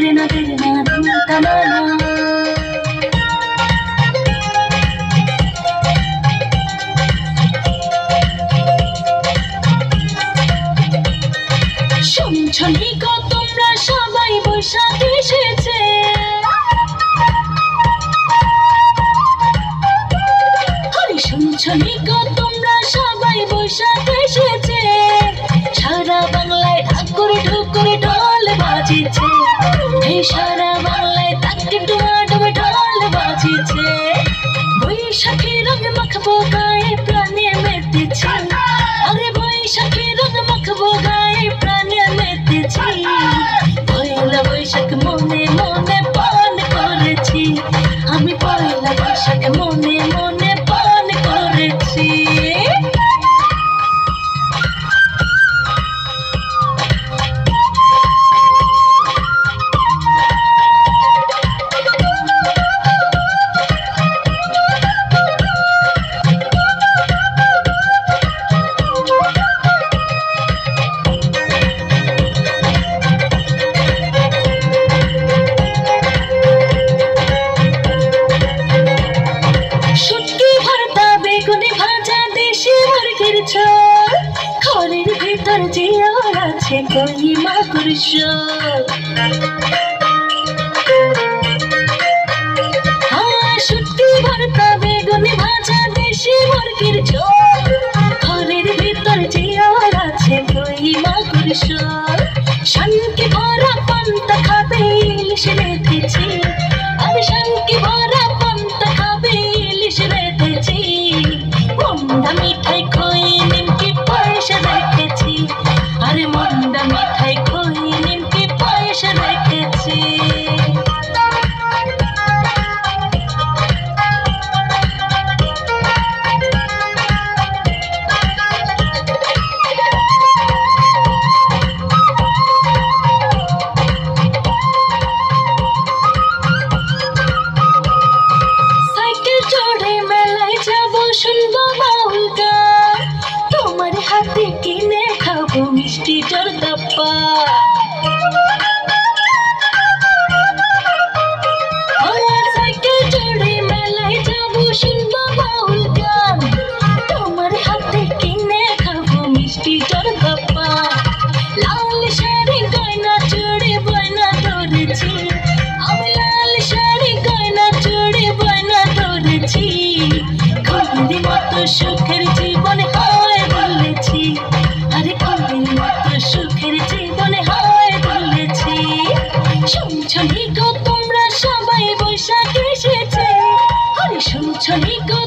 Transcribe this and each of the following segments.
तेरे তোমরা সবাই বৈশাখ এসেছে তোমরা সবাই বৈশাখ এসেছে। চোর ঘরের ভেতর জিয়ার আছে কলি মাগুর হ্যাঁ, সত্যি ভর্তা বেগুনি ভাজা দেশি মুরগির ঝোল। ঘরের ভেতর জিয়ার আছে কলি মাগুর শান্তি ভরা পান্তা খাবে ইলিশ মেথি और सके जोड़ी में लाई जाबू शिन बाबा to me go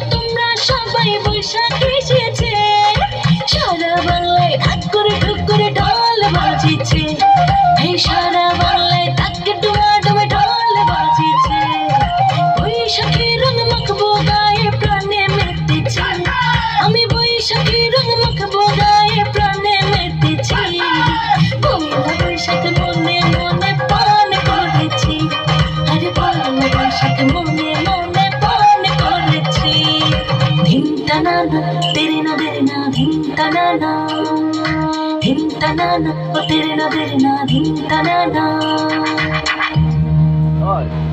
धिमतनाना तेरे ना बेरे ना धिमतनाना धिमतनाना ओ तेरे ना बेरे ना धिमतनाना और